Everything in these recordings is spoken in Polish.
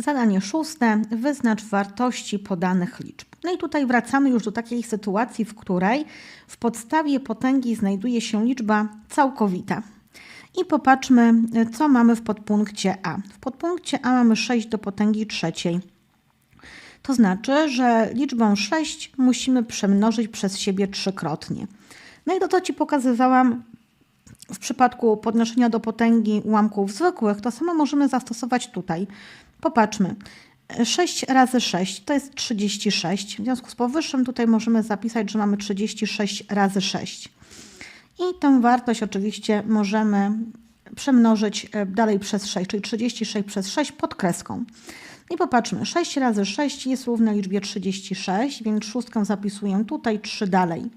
Zadanie szóste. Wyznacz wartości podanych liczb. No i tutaj wracamy już do takiej sytuacji, w której w podstawie potęgi znajduje się liczba całkowita. I popatrzmy, co mamy w podpunkcie A. W podpunkcie A mamy 6 do potęgi trzeciej. To znaczy, że liczbą 6 musimy przemnożyć przez siebie trzykrotnie. No i to, co Ci pokazywałam w przypadku podnoszenia do potęgi ułamków zwykłych, to samo możemy zastosować tutaj. Popatrzmy. 6 razy 6 to jest 36. W związku z powyższym tutaj możemy zapisać, że mamy 36 razy 6. I tę wartość oczywiście możemy przemnożyć e, dalej przez 6, czyli 36 przez 6 pod kreską. I popatrzmy, 6 razy 6 jest równe liczbie 36, więc szóstkę zapisuję tutaj, 3 dalej.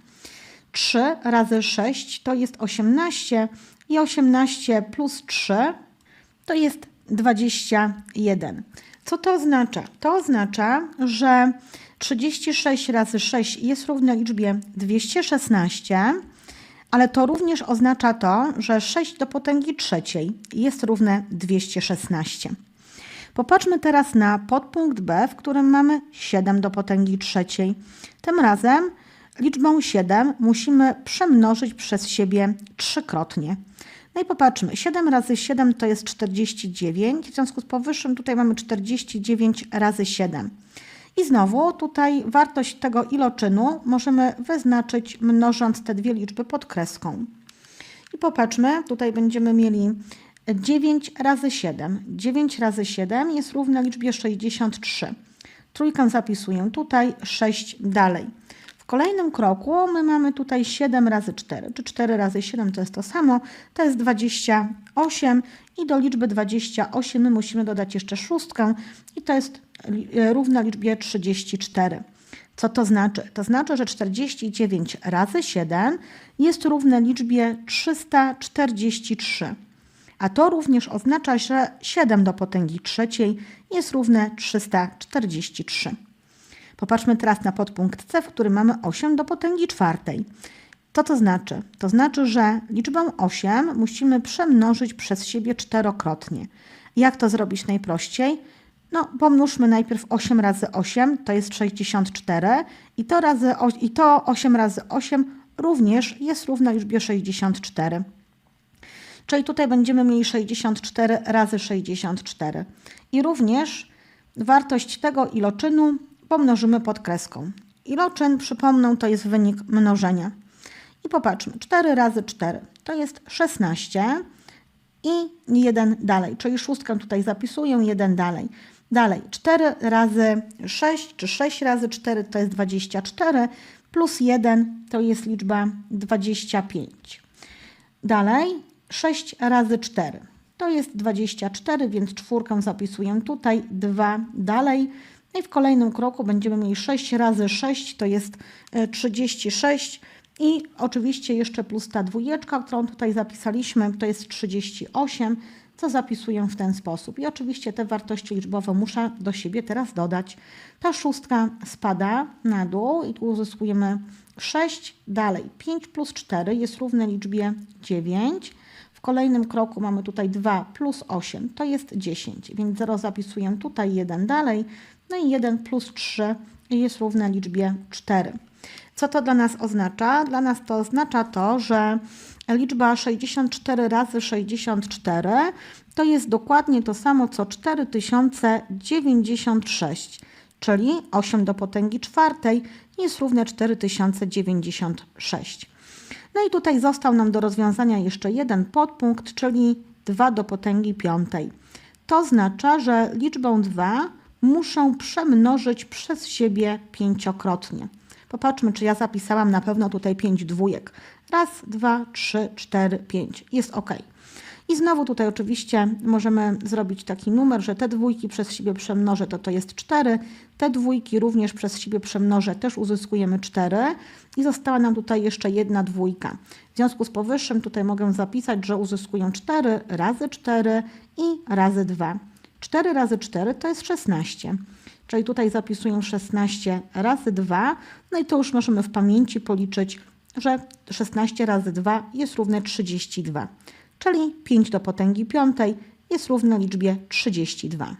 3 razy 6 to jest 18 i 18 plus 3 to jest 21. Co to oznacza? To oznacza, że 36 razy 6 jest równe liczbie 216, ale to również oznacza to, że 6 do potęgi trzeciej jest równe 216. Popatrzmy teraz na podpunkt B, w którym mamy 7 do potęgi trzeciej. Tym razem liczbą 7 musimy przemnożyć przez siebie trzykrotnie. No i popatrzmy, 7 razy 7 to jest 49, w związku z powyższym tutaj mamy 49 razy 7. I znowu tutaj wartość tego iloczynu możemy wyznaczyć mnożąc te dwie liczby pod kreską. I popatrzmy, tutaj będziemy mieli 9 razy 7. 9 razy 7 jest równe liczbie 63. Trójkę zapisuję tutaj, 6 dalej. W kolejnym kroku my mamy tutaj 7 razy 4, czy 4 razy 7 to jest to samo, to jest 28 i do liczby 28 my musimy dodać jeszcze szóstkę i to jest równa liczbie 34. Co to znaczy? To znaczy, że 49 razy 7 jest równe liczbie 343. A to również oznacza, że 7 do potęgi trzeciej jest równe 343. Popatrzmy teraz na podpunkt C, w którym mamy 8 do potęgi czwartej. Co to znaczy? To znaczy, że liczbę 8 musimy przemnożyć przez siebie czterokrotnie. Jak to zrobić najprościej? No, pomnóżmy najpierw 8 razy 8, to jest 64 i to, razy, i to 8 razy 8 również jest równe liczbie 64. Czyli tutaj będziemy mieli 64 razy 64. I również wartość tego iloczynu pomnożymy pod kreską. Iloczyn, przypomnę, to jest wynik mnożenia. I popatrzmy, 4 razy 4 to jest 16 i 1 dalej, czyli szóstkę tutaj zapisuję, 1 dalej. Dalej, 4 razy 6, czy 6 razy 4 to jest 24, plus 1 to jest liczba 25. Dalej, 6 razy 4 to jest 24, więc czwórkę zapisuję tutaj, 2 dalej. No i w kolejnym kroku będziemy mieli 6 razy 6, to jest 36 e, i oczywiście jeszcze plus ta dwójeczka, którą tutaj zapisaliśmy, to jest 38, co zapisuję w ten sposób. I oczywiście te wartości liczbowe muszę do siebie teraz dodać. Ta szóstka spada na dół i tu uzyskujemy 6, dalej 5 plus 4 jest równe liczbie 9. Kolejnym kroku mamy tutaj 2 plus 8, to jest 10, więc 0 zapisuję tutaj, 1 dalej, no i 1 plus 3 jest równe liczbie 4. Co to dla nas oznacza? Dla nas to oznacza to, że liczba 64 razy 64 to jest dokładnie to samo co 4096, czyli 8 do potęgi czwartej jest równe 4096. No i tutaj został nam do rozwiązania jeszcze jeden podpunkt, czyli 2 do potęgi piątej. To oznacza, że liczbę 2 muszę przemnożyć przez siebie pięciokrotnie. Popatrzmy, czy ja zapisałam na pewno tutaj pięć dwójek. Raz, dwa, trzy, cztery, pięć. Jest ok. I znowu tutaj oczywiście możemy zrobić taki numer, że te dwójki przez siebie przemnożę, to to jest 4. Te dwójki również przez siebie przemnożę, też uzyskujemy 4. I została nam tutaj jeszcze jedna dwójka. W związku z powyższym tutaj mogę zapisać, że uzyskuję 4 razy 4 i razy 2. 4 razy 4 to jest 16. Czyli tutaj zapisuję 16 razy 2. No i to już możemy w pamięci policzyć, że 16 razy 2 jest równe 32. Czyli 5 do potęgi piątej jest równe liczbie 32.